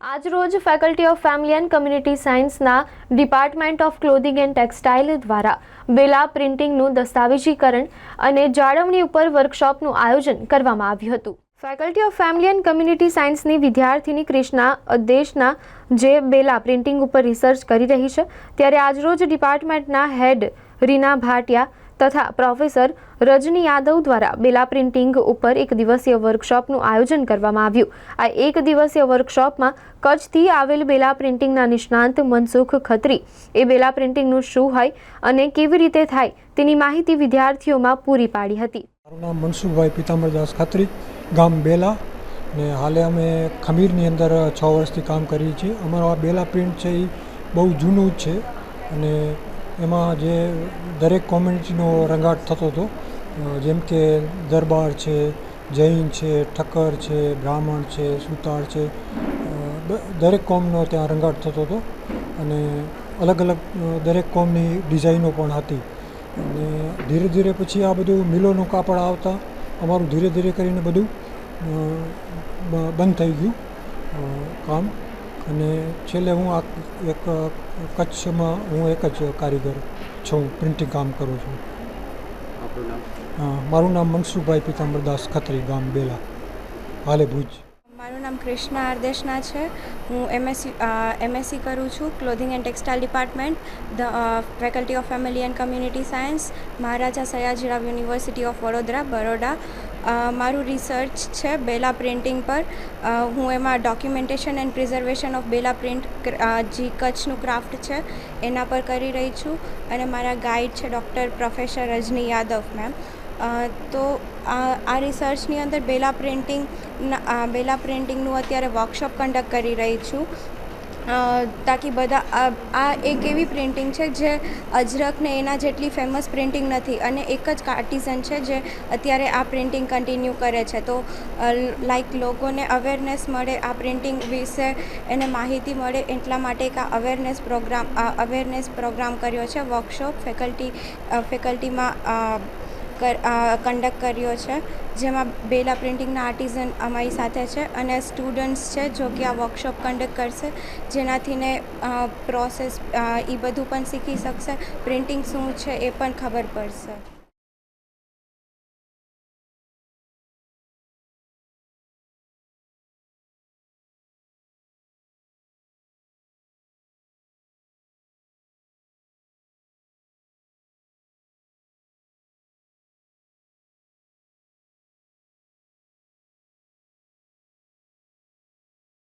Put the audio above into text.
આજરોજ faculty of family and community સાયન્સના department of clothing and textile દ્વારા બેલા પ્રિન્ટિંગનું દસ્તાવેજીકરણ અને જાળવણી ઉપર વર્કશોપનું આયોજન કરવામાં આવ્યું હતું. Faculty of family and community સાયન્સની વિદ્યાર્થીની ક્રિષ્ના દેશના જે બેલા પ્રિન્ટિંગ ઉપર રિસર્ચ કરી રહી છે, ત્યારે આજરોજ ડિપાર્ટમેન્ટના હેડ રીના ભાટિયા તથા પ્રોફેસર રજની યાદવ દ્વારા બેલા પ્રિન્ટિંગ ઉપર એક દિવસીય વર્કશોપનું આયોજન કરવામાં આવ્યું. આ એક દિવસીય વર્કશોપમાં કચ્છથી આવેલ બેલા પ્રિન્ટિંગના નિષ્ણાંત મનસુખ ખત્રી. એ બેલા પ્રિન્ટિંગનું શું હોય અને કેવી રીતે થાય તેની માહિતી વિદ્યાર્થીઓમાં પૂરી પાડી હતી. મારું નામ મનસુખભાઈ પિતાંબરદાસ ખત્રી, ગામ બેલા. ને હાલે અમે ખમીરની અંદર છ વર્ષથી કામ કરીએ છીએ. અમારો આ બેલા પ્રિન્ટ છે એ બહુ જૂનું જ છે. અને એમાં જે દરેક કોમ્યુનિટીનો રંગાટ થતો હતો જેમ કે દરબાર છે, જૈન છે, ઠક્કર છે, બ્રાહ્મણ છે, સુતાર છે દરેક કોમનો ત્યાં રંગાટ થતો હતો અને અલગ અલગ દરેક કોમની ડિઝાઇનો પણ હતી. અને ધીરે ધીરે પછી આ બધું મિલોનું કાપડ આવતા, અમારું ધીરે ધીરે કરીને બધું બંધ થઈ ગયું કામ. અને છેલ્લે હું આ એક કચ્છમાં હું એક જ કારીગર છું પ્રિન્ટિંગ કામ કરું છું. મારું નામ મનસુખભાઈ પિતાંબરદાસ ખત્રી ગામ બેલા હાલે ભુજ. મારું નામ કૃષ્ણા આરદેશના છે. હું એમએસસી એમએસસી કરું છું clothing and textile department the faculty of family and community science Maharaja Sayajirao university of Vadodara Baroda. મારું રિસર્ચ છે બેલા પ્રિન્ટિંગ પર. હું એમાં documentation and preservation of Bela print જે કચ્છનું ક્રાફ્ટ છે, એના પર કરી રહી છું. અને મારા ગાઈડ છે doctor professor Rajni Yadav ma'am તો આ રિસર્ચની અંદર બેલા પ્રિન્ટિંગ બેલા પ્રિન્ટિંગનું અત્યારે વર્કશોપ કન્ડક્ટ કરી રહી છું. તાકી બધા આ એક એવી પ્રિન્ટિંગ છે જે અજરકને એના જેટલી ફેમસ પ્રિન્ટિંગ નથી અને એક જ આર્ટિઝન છે જે અત્યારે આ પ્રિન્ટિંગ કન્ટિન્યુ કરે છે. તો લાઈક લોકોને અવેરનેસ મળે આ પ્રિન્ટિંગ વિશે, એને માહિતી મળે એટલા માટે એક આ અવેરનેસ પ્રોગ્રામ અવેરનેસ પ્રોગ્રામ કર્યો છે વર્કશોપ ફેકલ્ટી ફેકલ્ટીમાં કન્ડક્ટ કર્યો છે, જેમાં બેલા પ્રિન્ટિંગના આર્ટિઝન અમારી સાથે છે અને સ્ટુડન્ટ્સ છે જો કે આ વર્કશોપ કંડક્ટ કરશે જેનાથીને પ્રોસેસ એ બધું પણ શીખી શકશે. પ્રિન્ટિંગ શું છે એ પણ ખબર પડશે.